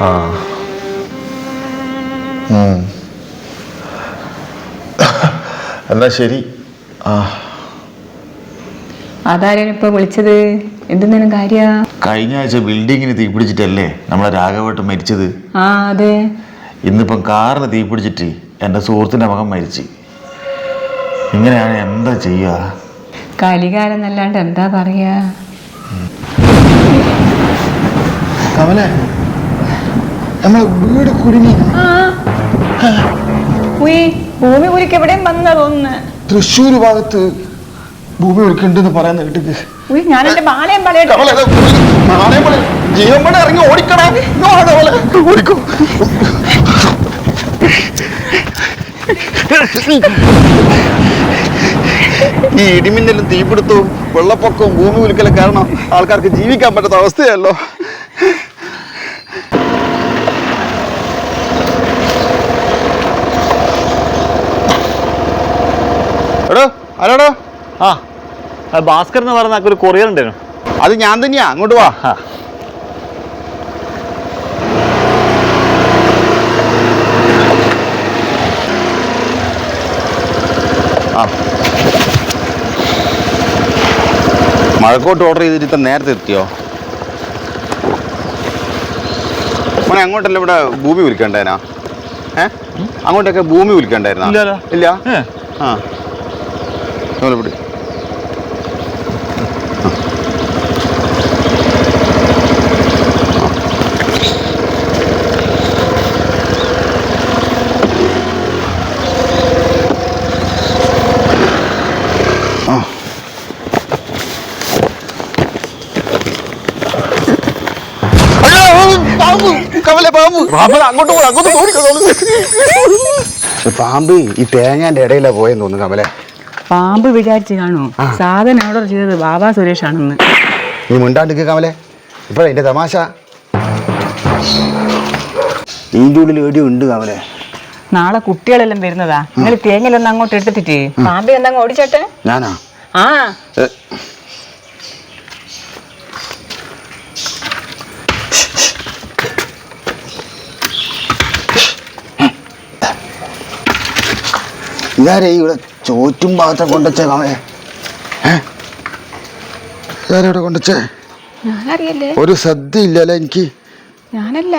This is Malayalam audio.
ആ. എന്നാ ശരി. ആ. അതാരാണ് ഇപ്പൊ വിളിച്ചത്? എന്തെന്നാണ് കാര്യ? കഴിഞ്ഞ ആഴ്ച ബിൽഡിങ്ങിന് തീ പിടിച്ചിട്ടല്ലേ നമ്മളെ രാഘവട്ടം മരിച്ചത്? ആ അതെ. ഇന്നിപ്പം കാറിന് തീ പിടിച്ചിട്ട് എന്റെ സുഹൃത്തിന്റെ മകൻ മരിച്ചു. ഇങ്ങനെയാണ് എന്താ ചെയ്യുക? കലികാലം എന്നല്ലാണ്ട് എന്താ പറയുക? കമലെ. നമ്മളെ വീട് കുടുങ്ങി. ഭൂമി കുലിക്ക് എവിടെയും വന്ന തോന്നുന്നു തൃശ്ശൂർ ഭാഗത്ത് ഭൂമി ഒരുക്കുന്നുണ്ടെന്ന് പറയുന്ന വീട്ടിക്ക് ഉയ് ഞാൻ എന്റെ ബാലയും ജീവൻ ഇറങ്ങി ഓടിക്കോ. ഈ ഇടിമിന്നലും തീപിടുത്തവും വെള്ളപ്പൊക്കവും ഭൂമി ഉലുക്കലും കാരണം ആൾക്കാർക്ക് ജീവിക്കാൻ പറ്റാത്ത അവസ്ഥയല്ലോ. ആരോടോ? ആ ഭാസ്കർ എന്ന് പറഞ്ഞ ഒരു കൊറിയർ ഉണ്ടായിരുന്നു അത് ഞാൻ തന്നെയാ അങ്ങോട്ട് വാ. ആ. മഴക്കോട്ട് ഓർഡർ ചെയ്തിട്ട് നേരത്തെ എത്തിയോ? മോനെ അങ്ങോട്ടല്ല ഇവിടെ ഭൂമി വിൽക്കണ്ടേനാ? ഏ? അങ്ങോട്ടൊക്കെ ഭൂമി വിൽക്കണ്ടായിരുന്നാ. ഇല്ല? ആ. ഇതുപോലെ പിടി. ആ. അയ്യോ, പാമ്പ്, കമലെ പാമ്പ്. അങ്ങോട്ട് അങ്ങോട്ട് പാമ്പ് ഈ തേങ്ങാന്റെ ഇടയിലാ പോയെന്ന് തോന്നുന്നു കമലെ പാമ്പ് വിചാരിച്ച് കാണോ സാധനം ഓർഡർ ചെയ്തത് ബാബാ സുരേഷ് ആണെന്ന് നീ മുണ്ടാണ്ടിക്ക് കമലെ. ഇപ്പഴാ എന്റെ തമാശ. ഇതിന്റെ ഉള്ളിൽ എവിടെയോ ഉണ്ട് കമലെ. നാളെ കുട്ടികളെല്ലാം വരുന്നതാ. നിങ്ങൾ തേങ്ങയിലൊന്നും അങ്ങോട്ട് എടുത്തിട്ട് പാമ്പ് എന്താ ഓടിച്ചോട്ടെ? ഞാനാ? ആ. ഏ, ഇതാരേ ഇവിടെ? ചോറ്റും ഭാഗത്തെ കൊണ്ടുവച്ചേ കമലെ ഏ? ഇവിടെ കൊണ്ടുവച്ചേ? ഞാനറിയല്ലേ. ഒരു സദ്യ ഇല്ലല്ലേ എനിക്ക്? ഞാനല്ല.